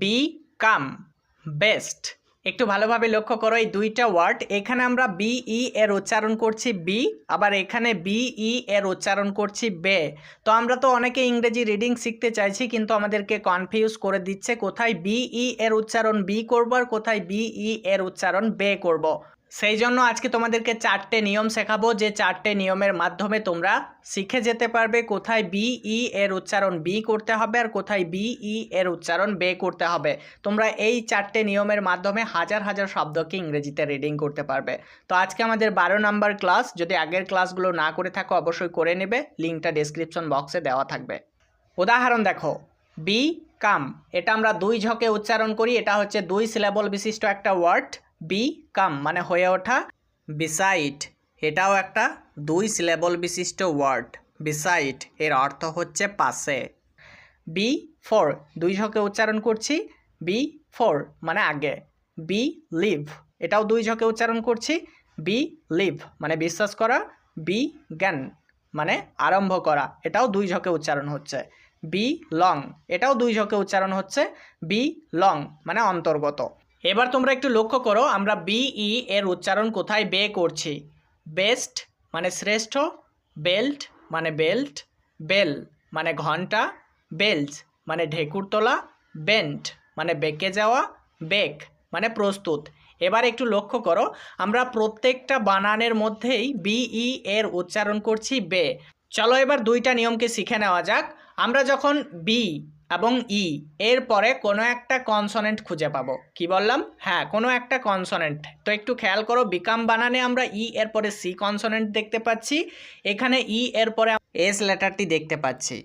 B কাম best একটু ভালোভাবে লক্ষ্য করো এই দুইটা ওয়ার্ড এখানে আমরা বি ই এর উচ্চারণ করছি বি আবার এখানে বি ই এর উচ্চারণ করছি বে তো আমরা তো অনেকে ইংরেজি রিডিং শিখতে চাইছি, কিন্তু আমাদেরকে কনফিউজ করে দিচ্ছে, কোথায় বি ই এর উচ্চারণ বি করব আর কোথায় বি ই এর উচ্চারণ বে করব। সেই জন্য আজকে তোমাদেরকে চারটে নিয়ম শেখাবো, যে চারটে নিয়মের মাধ্যমে তোমরা শিখে যেতে পারবে কোথায় বি ই এর উচ্চারণ বি করতে হবে আর কোথায় বি ই এর উচ্চারণ বে করতে হবে। তোমরা এই চারটে নিয়মের মাধ্যমে হাজার হাজার শব্দকে ইংরেজিতে রিডিং করতে পারবে। তো আজকে আমাদের বারো নাম্বার ক্লাস, যদি আগের ক্লাসগুলো না করে থাকো অবশ্যই করে নেবে, লিঙ্কটা ডেসক্রিপশন বক্সে দেওয়া থাকবে। উদাহরণ দেখো বি কাম এটা আমরা দুই ঝকে উচ্চারণ করি, এটা হচ্ছে দুই সিলেবল বিশিষ্ট একটা ওয়ার্ড বি কাম মানে হয়ে ওঠা বিসাইড এটাও একটা দুই সিলেবল বিশিষ্ট ওয়ার্ড বিসাইড এর অর্থ হচ্ছে পাশে। বি ফোর দুই ঝকে উচ্চারণ করছি বি ফোর মানে আগে। বি লিভ এটাও দুই ঝকে উচ্চারণ করছি বি লিভ মানে বিশ্বাস করা বি জ্ঞান মানে আরম্ভ করা, এটাও দুই ঝকে উচ্চারণ হচ্ছে। বি লং এটাও দুই ঝকে উচ্চারণ হচ্ছে বি লং মানে অন্তর্গত। এবার তোমরা একটু লক্ষ্য করো, আমরা বিই এর উচ্চারণ কোথায় বে করছি? বেস্ট মানে শ্রেষ্ঠ, বেল্ট মানে বেল্ট, বেল মানে ঘণ্টা বেলস মানে ঢেকুর তোলা, বেন্ট মানে বেঁকে যাওয়া, বেক মানে প্রস্তুত। এবার একটু লক্ষ্য করো, আমরা প্রত্যেকটা বানানের মধ্যেই বিই এর উচ্চারণ করছি বে। চলো এবার দুইটা নিয়মকে শিখে নেওয়া যাক। আমরা যখন বি এবং ই এর পরে কোনো একটা কনসনেন্ট খুঁজে পাবো। কি বললাম? হ্যাঁ কোনো একটা কনসনেন্ট তো একটু খেয়াল করো বিকাম বানানে আমরা ই এর পরে সি কনসনেন্ট দেখতে পাচ্ছি। এখানে ই এর পরে এস লেটারটি দেখতে পাচ্ছি।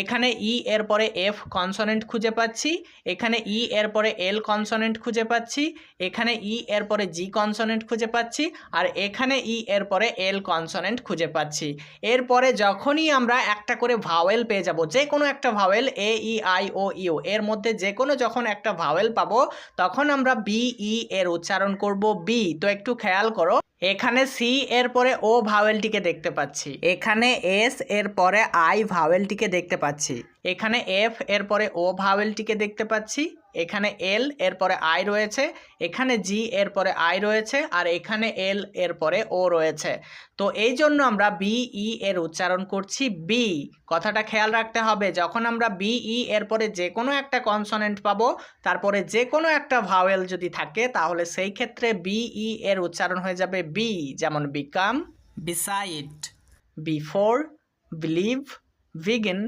এখানে ই এর পরে এফ কনসনেন্ট খুঁজে পাচ্ছি, এখানে ই এর পরে এল কনসনেন্ট খুঁজে পাচ্ছি, এখানে ই এর পরে জি কনসনেন্ট খুঁজে পাচ্ছি, আর এখানে ই এর পরে এল কনসনেন্ট খুঁজে পাচ্ছি। এরপরে যখনই আমরা একটা করে ভাওয়েল পেয়ে যাব, যে কোনো একটা vowel A E I O U এর মধ্যে যে কোনো যখন একটা ভাওয়েল পাবো, তখন আমরা বি ই এর উচ্চারণ করব বি তো একটু খেয়াল করো, এখানে সি এর পরে ও ভাওয়েলটিকে দেখতে পাচ্ছি, এখানে এস এর পরে আই ভাওয়েলটিকে দেখতে পাচ্ছি। এখানে এফ এর পরে ও ভাওয়েলটিকে দেখতে পাচ্ছি। এখানে এল এর পরে আই রয়েছে। এখানে জি এর পরে আই রয়েছে। আর এখানে এল এর পরে ও রয়েছে। তো এই জন্য আমরা বিই এর উচ্চারণ করছি বি কথাটা খেয়াল রাখতে হবে, যখন আমরা বিই এর পরে যে কোনো একটা কনসনেন্ট পাবো, তারপরে যে কোনো একটা ভাওয়েল যদি থাকে, তাহলে সেই ক্ষেত্রে বিই এর উচ্চারণ হয়ে যাবে বি যেমন become beside before believe begin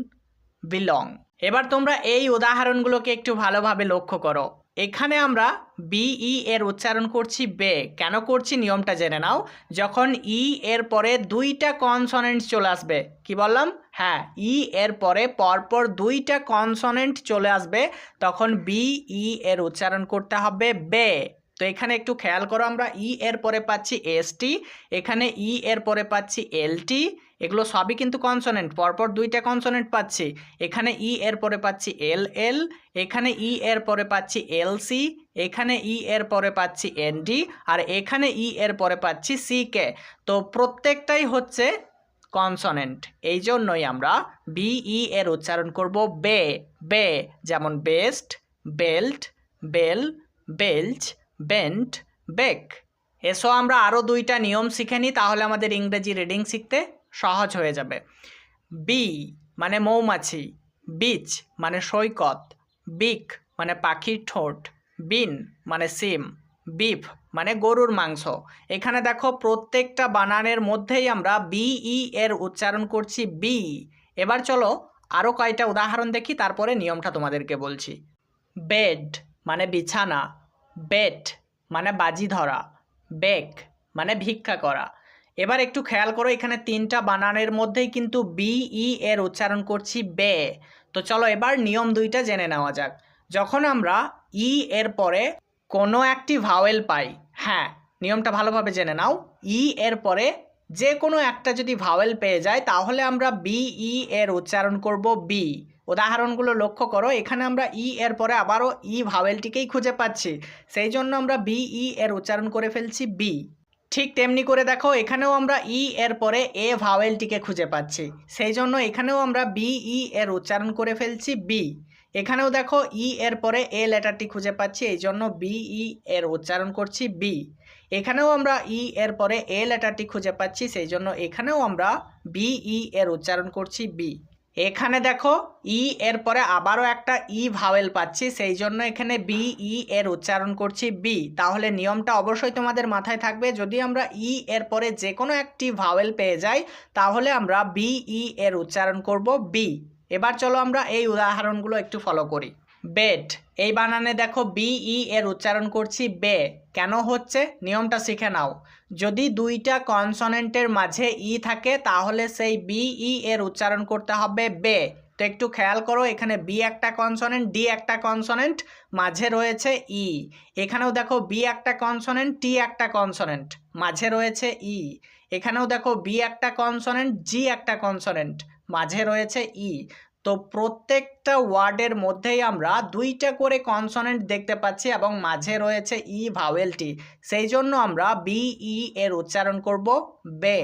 belong এবার তোমরা এই উদাহরণগুলোকে একটু ভালোভাবে লক্ষ্য করো। এখানে আমরা বিই এর উচ্চারণ করছি বে। কেন করছি নিয়মটা জেনে নাও। যখন ই এর পরে দুইটা কনসনেন্ট চলে আসবে, কি বললাম? হ্যাঁ ই এর পরে পরপর দুইটা কনসনেন্ট চলে আসবে, তখন বিই এর উচ্চারণ করতে হবে বে। তো এখানে একটু খেয়াল করো, আমরা ই এর পরে পাচ্ছি এসটি এখানে ই এর পরে পাচ্ছি এলটি এগুলো সবই কিন্তু কনসোনেন্ট পরপর দুইটা কনসোনেন্ট পাচ্ছি। এখানে ই এর পরে পাচ্ছি এল এল এখানে ই এর পরে পাচ্ছি এল সি এখানে ই এর পরে পাচ্ছি এন ডি আর এখানে ই এর পরে পাচ্ছি সি কে তো প্রত্যেকটাই হচ্ছে কনসোনেন্ট এই জন্যই আমরা বিই এর উচ্চারণ করব বে বে, যেমন best belt bell belch bent, beck. এসো আমরা আরও দুইটা নিয়ম শিখে নিই, তাহলে আমাদের ইংরেজি রিডিং শিখতে সহজ হয়ে যাবে। বি মানে মৌমাছি। বিচ মানে সৈকত। বিক মানে পাখির ঠোঁট। বিন মানে সিম। বিফ মানে গরুর মাংস। এখানে দেখো প্রত্যেকটা বানানের মধ্যেই আমরা বিই এর উচ্চারণ করছি, বি। এবার চলো আরও কয়টা উদাহরণ দেখি, তারপরে নিয়মটা তোমাদেরকে বলছি। বেড মানে বিছানা। বেট মানে বাজি ধরা, বেক মানে ভিক্ষা করা। এবার একটু খেয়াল করো, এখানে তিনটা বানানের মধ্যেই কিন্তু বিই এর উচ্চারণ করছি বে। তো চলো এবার নিয়ম দুইটা জেনে নেওয়া যাক। যখন আমরা ই এর পরে কোনো একটি ভাওয়েল পাই হ্যাঁ নিয়মটা ভালোভাবে জেনে নাও। ই এর পরে যে কোনো একটা যদি ভাওয়েল পেয়ে যায়, তাহলে আমরা বিই এর উচ্চারণ করব বি। উদাহরণগুলো লক্ষ্য করো, এখানে আমরা ই এর পরে আবারও ই ভাওয়েলটিকেই খুঁজে পাচ্ছি। সেই জন্য আমরা বি, ই এর উচ্চারণ করে ফেলছি বি ঠিক তেমনি করে দেখো, এখানেও আমরা ই এর পরে এ ভাওয়েলটিকে খুঁজে পাচ্ছি। সেই জন্য এখানেও আমরা বিই এর উচ্চারণ করে ফেলছি বি এখানেও দেখো, ই এর পরে এ লেটারটি খুঁজে পাচ্ছি, এই জন্য বি ই এর উচ্চারণ করছি বি এখানেও আমরা ই এর পরে এ লেটারটি খুঁজে পাচ্ছি, সেই জন্য এখানেও আমরা বি ই এর উচ্চারণ করছি বি এখানে দেখো ই এর পরে আবারও একটা ই ভাওয়েল পাচ্ছি, সেই জন্য এখানে বি ই এর উচ্চারণ করছি বি তাহলে নিয়মটা অবশ্যই তোমাদের মাথায় থাকবে, যদি আমরা ই এর পরে যে কোনো একটি ভাওয়েল পেয়ে যাই, তাহলে আমরা বি ই এর উচ্চারণ করব বি এবার চলো আমরা এই উদাহরণগুলো একটু ফলো করি। বেড এই বানানে দেখো বি ই এর উচ্চারণ করছি বে। কেন হচ্ছে? নিয়মটা শিখে নাও। যদি দুইটা কনসনেন্টের মাঝে ই থাকে, তাহলে সেই বি ই এর উচ্চারণ করতে হবে বে তো একটু খেয়াল করো, এখানে বি একটা কনসনেন্ট ডি একটা কনসনেন্ট মাঝে রয়েছে ই এখানেও দেখো বি একটা কনসনেন্ট টি একটা কনসনেন্ট মাঝে রয়েছে ই এখানেও দেখো বি একটা কনসনেন্ট জি একটা কনসনেন্ট মাঝে রয়েছে ই তো প্রত্যেকটা ওয়ার্ডের মধ্যেই আমরা দুইটা করে কনসনেন্ট দেখতে পাচ্ছি এবং মাঝে রয়েছে ই ভাওয়েলটি সেই জন্য আমরা বি, ই এর উচ্চারণ করব। বে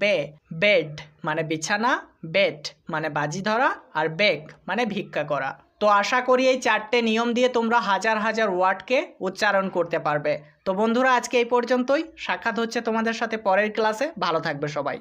বে, বেড মানে বিছানা, বেড মানে বাজি ধরা আর বেক মানে ভিক্ষা করা। তো আশা করি এই চারটে নিয়ম দিয়ে তোমরা হাজার হাজার ওয়ার্ডকে উচ্চারণ করতে পারবে। তো বন্ধুরা, আজকে এই পর্যন্তই। সাক্ষাৎ হচ্ছে তোমাদের সাথে পরের ক্লাসে। ভালো থাকবে সবাই।